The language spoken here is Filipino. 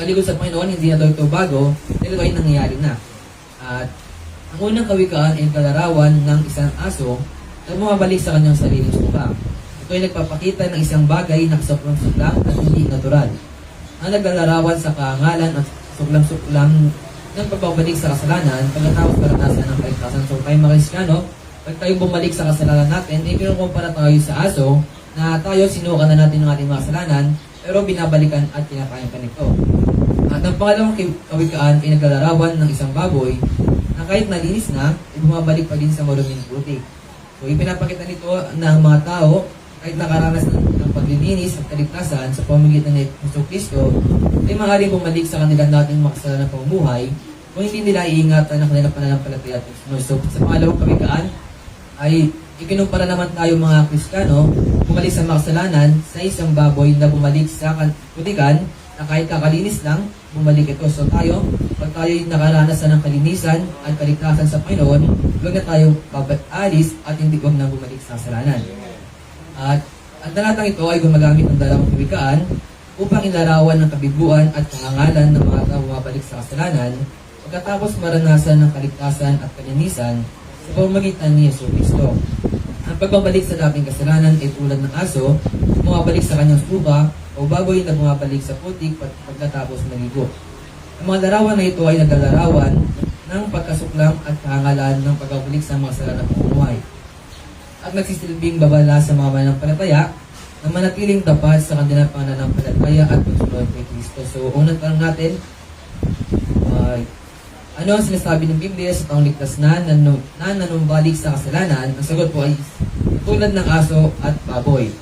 pagkaligod sa Panginoon, hindi na daw ito bago, dahil ito ay nangyayari na. At ang unang kawikaan ay kalarawan ng isang aso na bumabalik sa kanyang sariling suka. Ito ay nagpapakita ng isang bagay na kasuklang-suklang at hindi natural. Ang naglalarawan sa kaangalan at suklang-suklang ng pagbabalik sa kasalanan pagkatapos karanasan ng kaligtasan. So tayo mga Kristyano, pag tayo bumalik sa kasalanan natin, eh kinukumpara tayo sa aso na tayo sinuka na natin ng ating mga kasalanan pero binabalikan at kinakain pa nito. Ang pangalawang kawikaan ay naglalarawan ng isang baboy na kahit nalinis na, bumabalik pa din sa maruming putik. So ipinapakita nito ng mga tao kahit nakaranas ng, ng paglilinis at kaligtasan sa pamamagitan ni Kristo Kristo, ay maaaring bumalik sa kanilang dating makasalanan ng pamumuhay kung hindi nila iingatan ang kanilang pananampalataya at. So sa pangalawang kawikaan ay ikinumpara naman tayo mga Kristiyano bumalik sa makasalanan sa isang baboy na bumalik sa kan- putikan na kahit kakalinis lang, bumalik ito. So tayo, pag tayo nakaranas na ng kalinisan at kaligtasan sa Panginoon, huwag na tayo babaalis at hindi huwag na bumalik sa kasalanan. At ang talatang ito ay gumagamit ng dalawang kawikaan upang ilarawan ng kabibuan at pangangalan ng mga tao bumabalik sa kasalanan pagkatapos maranasan ng kaligtasan at kalinisan sa pamamagitan ni Yesu Cristo. Ang pagbabalik sa dating kasalanan ay tulad ng aso, bumabalik sa kanyang suka o baboy na bumabalik sa putik pag- pagkatapos maligo. Ang mga larawan na ito ay naglalarawan ng pagkasuklam at kahangalan ng pagbabalik sa mga kasalanan ng pamumuhay at nagsisilbing babala sa mga mananampalataya na manatiling tapat sa kanilang pananampalataya at pagsunod kay Kristo. So, unang tanong natin, ay, ano ang sinasabi ng Biblia sa taong ligtas na, na, na nanumbalik sa kasalanan? Ang sagot po ay tulad ng aso at baboy.